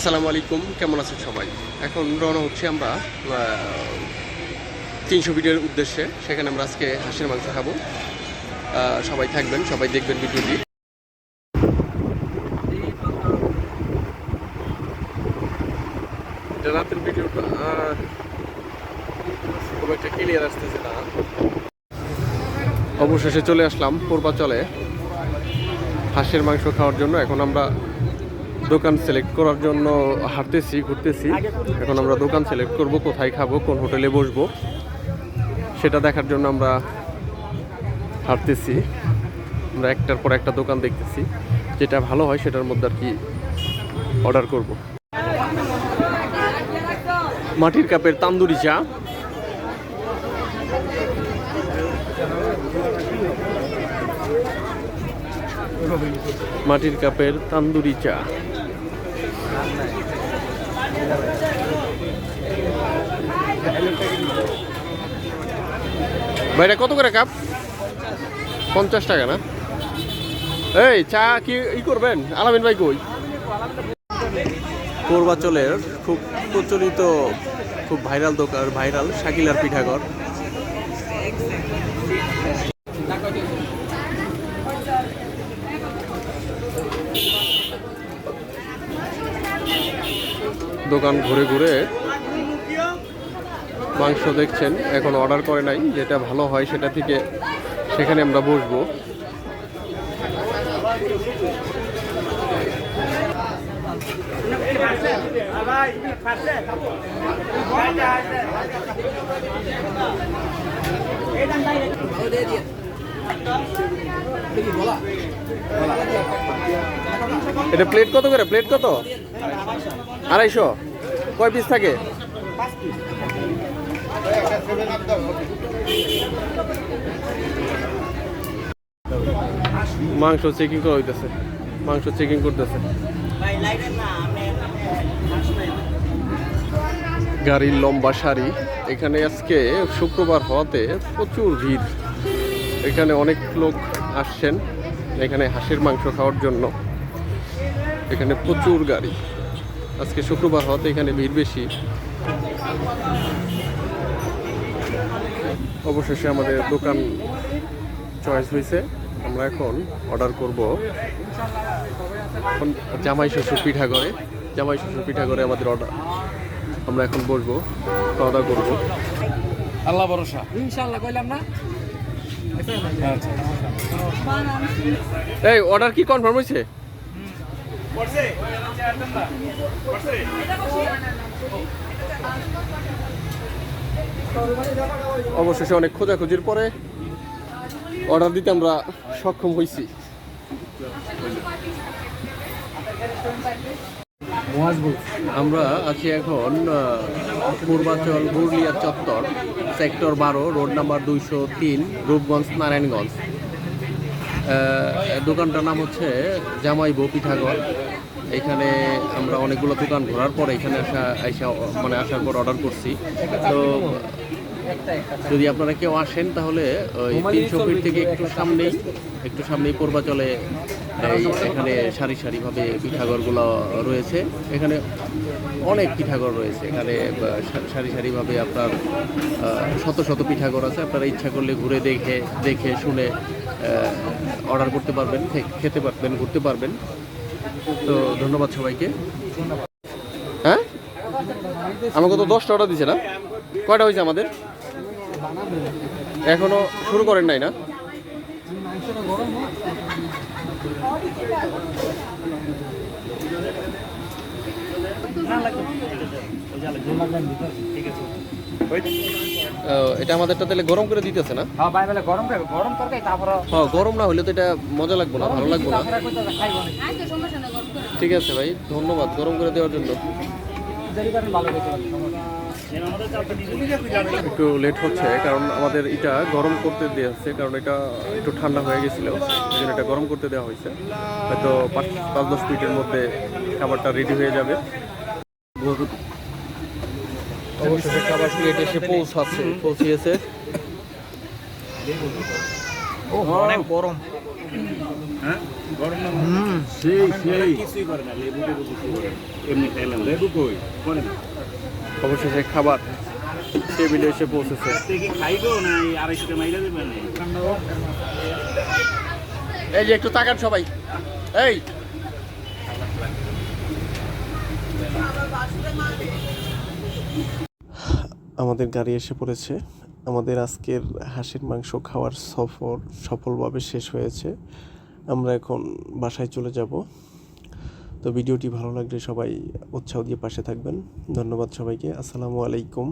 আসসালামু আলাইকুম, কেমন আছেন সবাই? এখন রওনা হচ্ছে আমরা তিনশো ভিডিওর উদ্দেশ্যে। সেখানে আমরা আজকে হাঁসের মাংস খাব। সবাই থাকবেন, সবাই দেখবেন ভিডিওটি। রাতের ভিডিওটা একটা আসতেছে অবশেষে চলে আসলাম, পূর্বাচলে। হাঁসের মাংস খাওয়ার জন্য এখন আমরা দোকান সিলেক্ট করার জন্য হাঁটতেছি, ঘুরতেছি। এখন আমরা দোকান সিলেক্ট করব, কোথায় খাব, কোন হোটেলে বসবো, সেটা দেখার জন্য আমরা হাঁটতেছি। আমরা একটার পর একটা দোকান দেখতেছি, যেটা ভালো হয় সেটার মধ্যে আর কি অর্ডার করব। মাটির কাপের তান্দুরি চা। মাটির কাপের তান্দুরি চা। ভাইটা কত করে কাপ? পঞ্চাশ টাকা না? এই, চা কি ই করবেন? আলামিন ভাই কই? পূর্বাচলের খুব প্রচলিত, খুব ভাইরাল দোকান, ভাইরাল শাকিলার পিঠাঘর। দোকান ঘুরে ঘুরে মাংস দেখছেন। এখন অর্ডার করে নাই। যেটা ভালো হয় সেটা থেকে সেখানে আমরা বসবো। এটা প্লেট কত করে? প্লেট কত? আড়াইশো। কয় পিস থাকে? মাংস চেকিং করা হইতেছে। মাংস চেকিং করতেছে। গাড়ির লম্বা সারি। এখানে আজকে শুক্রবার হওয়াতে প্রচুর ভিড়। এখানে অনেক লোক আসছেন, এখানে হাঁসের মাংস খাওয়ার জন্য। এখানে প্রচুর গাড়ি। আজকে শুক্রবার হওয়াতে এখানে ভিড় বেশি। অবশেষে আমাদের দোকান চয়েস হয়েছে। আমরা এখন অর্ডার করব। এখন জামাই শ্বশুর পিঠা করে জামাই শ্বশুর পিঠা করে আমাদের অর্ডার আমরা এখন বসবো খাওয়া দাওয়া করব। আল্লাহ ভরসা। ইনশাল্লাহ কইলাম না? আচ্ছা। এই অর্ডার কি কনফার্ম হয়েছে? অবশেষে অনেক খোঁজাখুঁজির পরে অর্ডার দিতে আমরা সক্ষম হয়েছি আমরা আছি এখন পূর্বাচল পুরুলিয়া চত্বর, সেক্টর বারো, রোড নাম্বার দুইশো তিন, রূপগঞ্জ, নারায়ণগঞ্জ। দোকানটার নাম হচ্ছে জামাই বউ পিঠাঘর। এখানে আমরা অনেকগুলো দোকান ঘোরার পর এখানে আসা, আইসা মানে আসার পর অর্ডার করছি। তো, যদি আপনারা কেউ আসেন তাহলে ওই তিনশো ফিট থেকে একটু সামনেই একটু সামনেই পূর্বাচলে এই এখানে সারি সারিভাবে পিঠাঘরগুলো রয়েছে। এখানে অনেক পিঠাঘর রয়েছে। এখানে সারি সারিভাবে আপনার শত শত পিঠাঘর আছে। আপনারা ইচ্ছা করলে ঘুরে দেখে দেখে শুনে অর্ডার করতে পারবেন খেতে পারবেন, ঘুরতে পারবেন। তো ধন্যবাদ সবাইকে। হ্যাঁ? আমাকে তো দশটা অর্ডার দিছে না? কয়টা হয়েছে আমাদের? এখনও শুরু করেন নাই না? ও, এটা আমাদেরটা তাহলে গরম করে দিতেছে না? হ্যাঁ ভাই বলে গরম রাখবে গরম তরকারি তারপরে হ্যাঁ গরম না হলে তো এটা মজা লাগবে না ভালো লাগবে না। আচ্ছা সমস্যা না গরম করে ঠিক আছে ভাই ধন্যবাদ গরম করে দেওয়ার জন্য। দেরি করেন ভালো কইতে পারেন একটু লেট হচ্ছে কারণ আমাদের এটা গরম করতে দেওয়া হচ্ছে কারণ এটা একটু ঠান্ডা হয়ে গেছিল জন্য এটা গরম করতে দেওয়া হয়েছে। হয়তো পাঁচ পাঁচ দশ মিনিটের মধ্যে খাবারটা রেডি হয়ে যাবে। অবশেষে খাবার প্লেট এসে পৌঁছাচ্ছে পৌঁছিয়েছে। অনেক গরম। হ্যাঁ অবশেষে খাবার টেবিলে এসে পৌঁছেছে। এই যে একটু তাকান সবাই। এই। আমাদের গাড়ি এসে পড়েছে। আমাদের আজকের হাঁসের মাংস খাওয়ার সফর সফলভাবে শেষ হয়েছে। আমরা এখন বাসায় চলে যাব। তো ভিডিওটি ভালো লাগলে সবাই উৎসাহ দিয়ে পাশে থাকবেন। ধন্যবাদ সবাইকে। আসসালামু আলাইকুম।